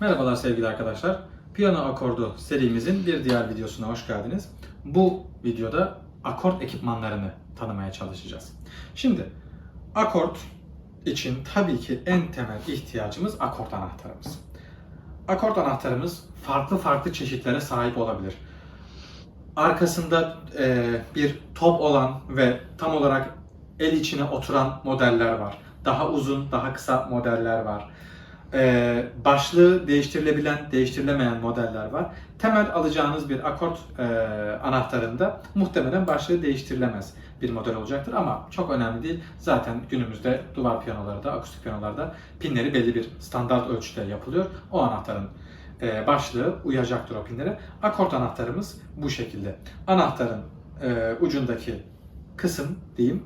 Merhabalar sevgili arkadaşlar. Piyano akordu serimizin bir diğer videosuna hoş geldiniz. Bu videoda akort ekipmanlarını tanımaya çalışacağız. Şimdi akort için tabii ki en temel ihtiyacımız akort anahtarımız. Akort anahtarımız farklı farklı çeşitlere sahip olabilir. Arkasında e, bir top olan ve tam olarak el içine oturan modeller var. Daha uzun, daha kısa modeller var. Ee, başlığı değiştirilebilen, değiştirilemeyen modeller var. Temel alacağınız bir akort e, anahtarında muhtemelen başlığı değiştirilemez bir model olacaktır ama çok önemli değil. Zaten günümüzde duvar piyanolarda, akustik piyanolarda pinleri belli bir standart ölçüde yapılıyor. O anahtarın e, başlığı uyacaktır o pinlere. Akort anahtarımız bu şekilde. Anahtarın e, ucundaki kısım diyeyim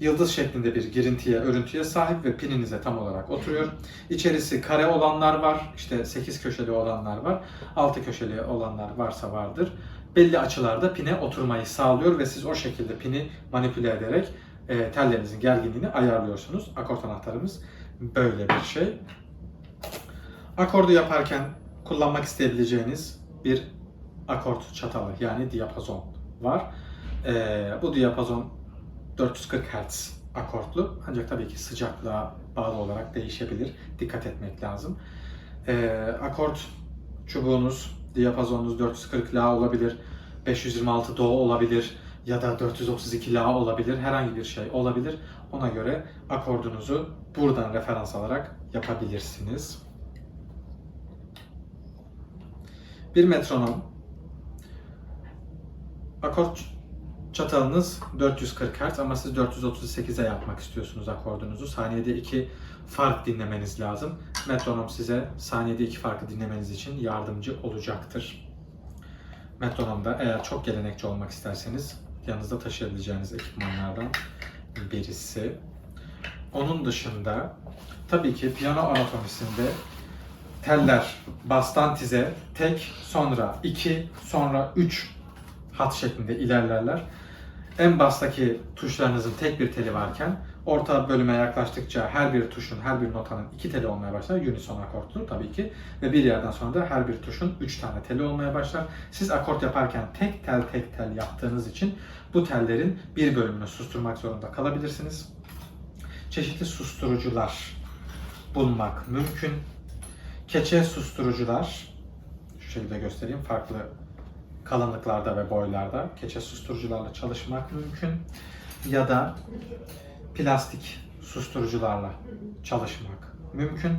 yıldız şeklinde bir girintiye, örüntüye sahip ve pininize tam olarak oturuyor. İçerisi kare olanlar var, işte 8 köşeli olanlar var, 6 köşeli olanlar varsa vardır. Belli açılarda pine oturmayı sağlıyor ve siz o şekilde pini manipüle ederek e, tellerinizin gerginliğini ayarlıyorsunuz. Akort anahtarımız böyle bir şey. Akordu yaparken kullanmak isteyebileceğiniz bir akort çatalı yani diyapazon var. E, bu diyapazon 440 Hz akortlu ancak tabii ki sıcaklığa bağlı olarak değişebilir. Dikkat etmek lazım. Ee, akort çubuğunuz, diyapazonunuz 440 La olabilir, 526 Do olabilir ya da 432 La olabilir. Herhangi bir şey olabilir. Ona göre akordunuzu buradan referans alarak yapabilirsiniz. Bir metronom. Akort Çatalınız 440 Hz ama siz 438'e yapmak istiyorsunuz akordunuzu. Saniyede 2 fark dinlemeniz lazım. Metronom size saniyede 2 farkı dinlemeniz için yardımcı olacaktır. Metronomda eğer çok gelenekçi olmak isterseniz yanınızda taşıyabileceğiniz ekipmanlardan birisi. Onun dışında tabii ki piyano anatomisinde teller bastan tize tek sonra 2 sonra 3 hat şeklinde ilerlerler. En bastaki tuşlarınızın tek bir teli varken orta bölüme yaklaştıkça her bir tuşun, her bir notanın iki teli olmaya başlar. Unison akorttur tabii ki. Ve bir yerden sonra da her bir tuşun üç tane teli olmaya başlar. Siz akort yaparken tek tel tek tel yaptığınız için bu tellerin bir bölümünü susturmak zorunda kalabilirsiniz. Çeşitli susturucular bulmak mümkün. Keçe susturucular, şu şekilde göstereyim, farklı kalınlıklarda ve boylarda keçe susturucularla çalışmak mümkün ya da plastik susturucularla çalışmak mümkün.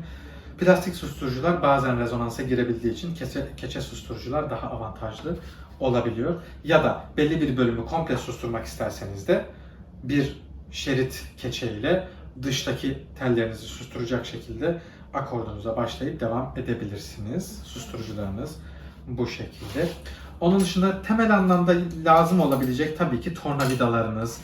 Plastik susturucular bazen rezonansa girebildiği için keçe, keçe susturucular daha avantajlı olabiliyor. Ya da belli bir bölümü komple susturmak isterseniz de bir şerit keçe ile dıştaki tellerinizi susturacak şekilde akordunuza başlayıp devam edebilirsiniz. Susturucularınız bu şekilde. Onun dışında temel anlamda lazım olabilecek tabii ki tornavidalarınız,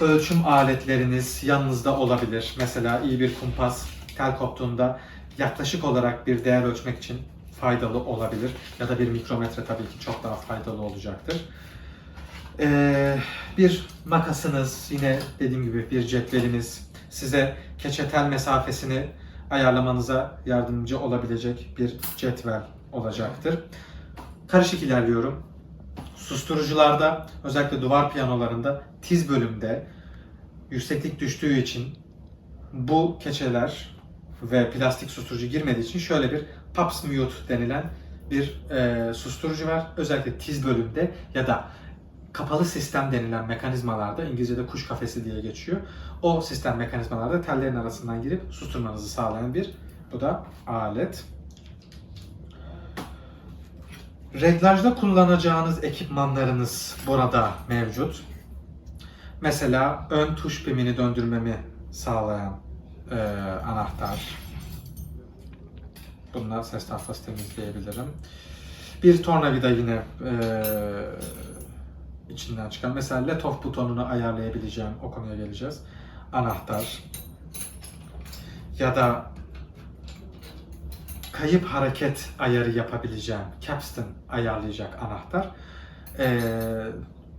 ölçüm aletleriniz yanınızda olabilir. Mesela iyi bir kumpas tel koptuğunda yaklaşık olarak bir değer ölçmek için faydalı olabilir. Ya da bir mikrometre tabii ki çok daha faydalı olacaktır. Ee, bir makasınız, yine dediğim gibi bir cetveliniz size keçe tel mesafesini ayarlamanıza yardımcı olabilecek bir cetvel olacaktır. Karışık ilerliyorum. Susturucularda, özellikle duvar piyanolarında tiz bölümde yükseklik düştüğü için bu keçeler ve plastik susturucu girmediği için şöyle bir pops mute denilen bir e, susturucu var. Özellikle tiz bölümde ya da kapalı sistem denilen mekanizmalarda İngilizce'de kuş kafesi diye geçiyor. O sistem mekanizmalarda tellerin arasından girip susturmanızı sağlayan bir bu da alet. Reglajda kullanacağınız ekipmanlarınız burada mevcut. Mesela ön tuş pimini döndürmemi sağlayan e, anahtar. Bunlar ses tahtası temizleyebilirim. Bir tornavida yine e, içinden çıkan. Mesela let off butonunu ayarlayabileceğim. O konuya geleceğiz. Anahtar. Ya da kayıp hareket ayarı yapabileceğim capstan ayarlayacak anahtar e,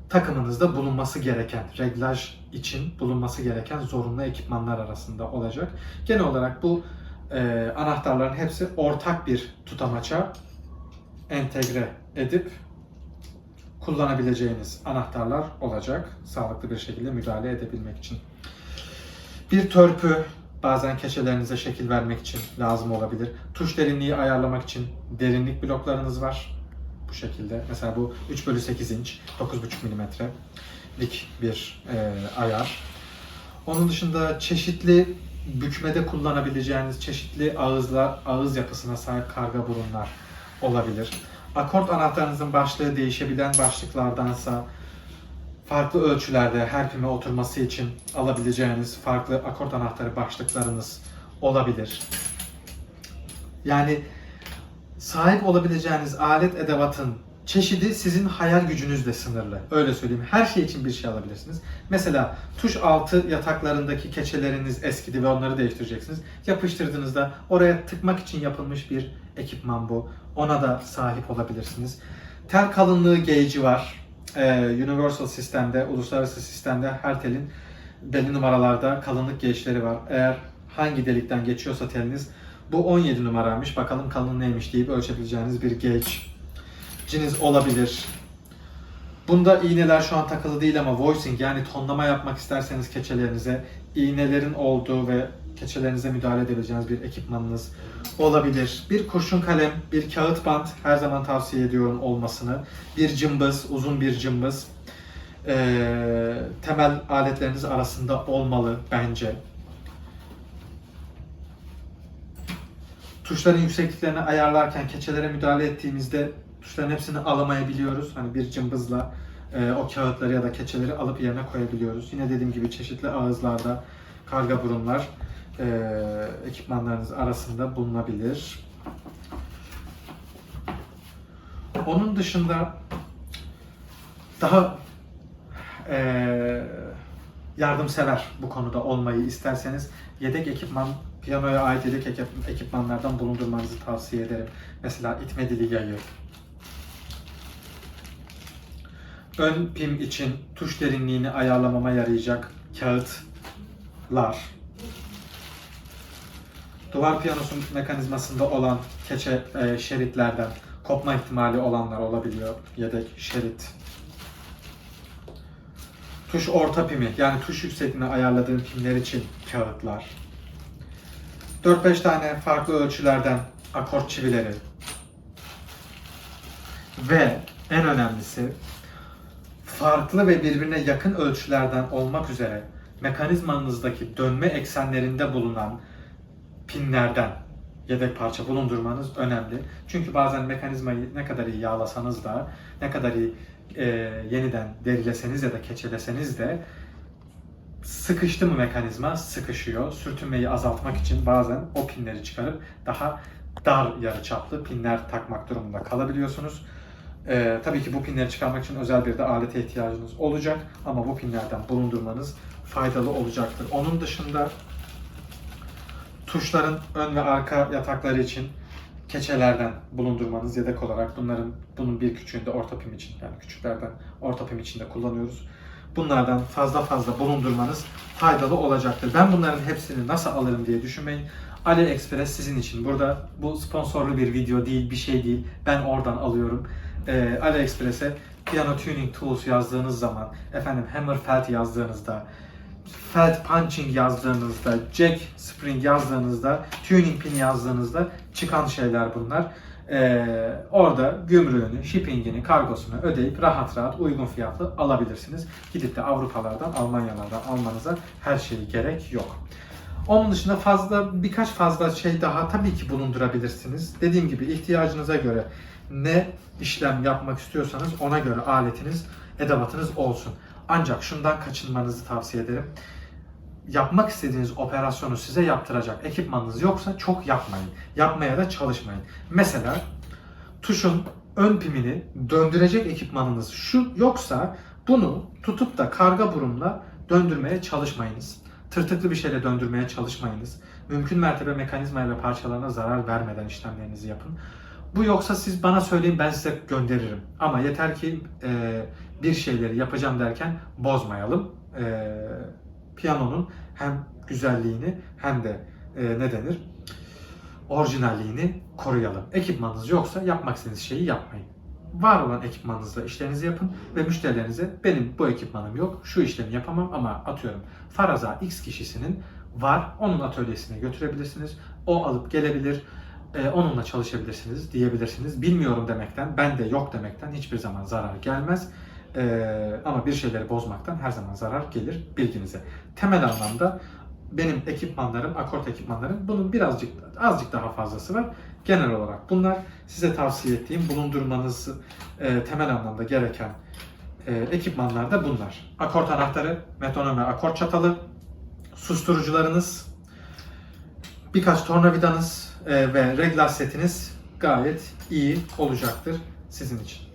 takımınızda bulunması gereken reglaj için bulunması gereken zorunlu ekipmanlar arasında olacak. Genel olarak bu e, anahtarların hepsi ortak bir tutamaça entegre edip kullanabileceğiniz anahtarlar olacak. Sağlıklı bir şekilde müdahale edebilmek için. Bir törpü bazen keçelerinize şekil vermek için lazım olabilir. Tuş derinliği ayarlamak için derinlik bloklarınız var. Bu şekilde. Mesela bu 3 bölü 8 inç, 9,5 milimetrelik bir e, ayar. Onun dışında çeşitli bükmede kullanabileceğiniz çeşitli ağızlar, ağız yapısına sahip karga burunlar olabilir. Akort anahtarınızın başlığı değişebilen başlıklardansa farklı ölçülerde her pime oturması için alabileceğiniz farklı akort anahtarı başlıklarınız olabilir. Yani sahip olabileceğiniz alet edevatın çeşidi sizin hayal gücünüzle sınırlı. Öyle söyleyeyim. Her şey için bir şey alabilirsiniz. Mesela tuş altı yataklarındaki keçeleriniz eskidi ve onları değiştireceksiniz. Yapıştırdığınızda oraya tıkmak için yapılmış bir ekipman bu. Ona da sahip olabilirsiniz. Tel kalınlığı gauge'i var. Ee, Universal sistemde, uluslararası sistemde her telin belli numaralarda kalınlık gauge'leri var. Eğer hangi delikten geçiyorsa teliniz bu 17 numaraymış. Bakalım kalın neymiş deyip ölçebileceğiniz bir gauge ciniz olabilir. Bunda iğneler şu an takılı değil ama voicing yani tonlama yapmak isterseniz keçelerinize iğnelerin olduğu ve keçelerinize müdahale edebileceğiniz bir ekipmanınız olabilir. Bir kurşun kalem, bir kağıt bant her zaman tavsiye ediyorum olmasını. Bir cımbız, uzun bir cımbız. Ee, temel aletleriniz arasında olmalı bence. Tuşların yüksekliklerini ayarlarken keçelere müdahale ettiğimizde tuşların hepsini alamayabiliyoruz. Hani bir cımbızla e, o kağıtları ya da keçeleri alıp yerine koyabiliyoruz. Yine dediğim gibi çeşitli ağızlarda karga burunlar e, ekipmanlarınız arasında bulunabilir. Onun dışında daha e, yardımsever bu konuda olmayı isterseniz yedek ekipman, piyanoya ait yedek ekip- ekipmanlardan bulundurmanızı tavsiye ederim. Mesela itme dili yayı, ön pim için tuş derinliğini ayarlamama yarayacak kağıtlar, duvar piyanosu mekanizmasında olan keçe e, şeritlerden kopma ihtimali olanlar olabiliyor. Yedek şerit. Tuş orta pimi yani tuş yüksekliğini ayarladığım pimler için kağıtlar. 4-5 tane farklı ölçülerden akort çivileri. Ve en önemlisi farklı ve birbirine yakın ölçülerden olmak üzere mekanizmanızdaki dönme eksenlerinde bulunan pinlerden yedek parça bulundurmanız önemli. Çünkü bazen mekanizmayı ne kadar iyi yağlasanız da, ne kadar iyi e, yeniden derileseniz ya da keçeleseniz de sıkıştı mı mekanizma sıkışıyor. Sürtünmeyi azaltmak için bazen o pinleri çıkarıp daha dar yarıçaplı pinler takmak durumunda kalabiliyorsunuz. Ee, tabii ki bu pinleri çıkarmak için özel bir de alete ihtiyacınız olacak ama bu pinlerden bulundurmanız faydalı olacaktır. Onun dışında tuşların ön ve arka yatakları için keçelerden bulundurmanız yedek olarak bunların bunun bir küçüğünü de orta pim için yani küçüklerden orta pim için de kullanıyoruz. Bunlardan fazla fazla bulundurmanız faydalı olacaktır. Ben bunların hepsini nasıl alırım diye düşünmeyin. AliExpress sizin için. Burada bu sponsorlu bir video değil, bir şey değil. Ben oradan alıyorum. Ee, AliExpress'e Piano Tuning Tools yazdığınız zaman, efendim Hammer Felt yazdığınızda, Felt Punching yazdığınızda, Jack Spring yazdığınızda, Tuning Pin yazdığınızda çıkan şeyler bunlar. Ee, orada gümrüğünü, shippingini, kargosunu ödeyip rahat rahat uygun fiyatlı alabilirsiniz. Gidip de Avrupalardan, Almanyalardan almanıza her şey gerek yok. Onun dışında fazla birkaç fazla şey daha tabii ki bulundurabilirsiniz. Dediğim gibi ihtiyacınıza göre ne işlem yapmak istiyorsanız ona göre aletiniz, edevatınız olsun. Ancak şundan kaçınmanızı tavsiye ederim. Yapmak istediğiniz operasyonu size yaptıracak ekipmanınız yoksa çok yapmayın. Yapmaya da çalışmayın. Mesela tuşun ön pimini döndürecek ekipmanınız şu yoksa bunu tutup da karga burunla döndürmeye çalışmayınız. Tırtıklı bir şeyle döndürmeye çalışmayınız. Mümkün mertebe mekanizmaya ve parçalarına zarar vermeden işlemlerinizi yapın. Bu yoksa siz bana söyleyin ben size gönderirim. Ama yeter ki e, bir şeyleri yapacağım derken bozmayalım. E, piyanonun hem güzelliğini hem de e, ne denir orijinalliğini koruyalım. Ekipmanınız yoksa yapmak istediğiniz şeyi yapmayın. Var olan ekipmanınızla işlerinizi yapın ve müşterilerinize benim bu ekipmanım yok, şu işlemi yapamam ama atıyorum faraza X kişisinin var, onun atölyesine götürebilirsiniz. O alıp gelebilir, e, onunla çalışabilirsiniz diyebilirsiniz. Bilmiyorum demekten, ben de yok demekten hiçbir zaman zarar gelmez. E, ama bir şeyleri bozmaktan her zaman zarar gelir bilginize. Temel anlamda benim ekipmanlarım, akort ekipmanlarım bunun birazcık azıcık daha fazlası var. Genel olarak bunlar size tavsiye ettiğim bulundurmanız e, temel anlamda gereken e, ekipmanlar da bunlar. Akort anahtarı, metronom ve akort çatalı, susturucularınız, birkaç tornavidanız ve reglaj setiniz gayet iyi olacaktır sizin için.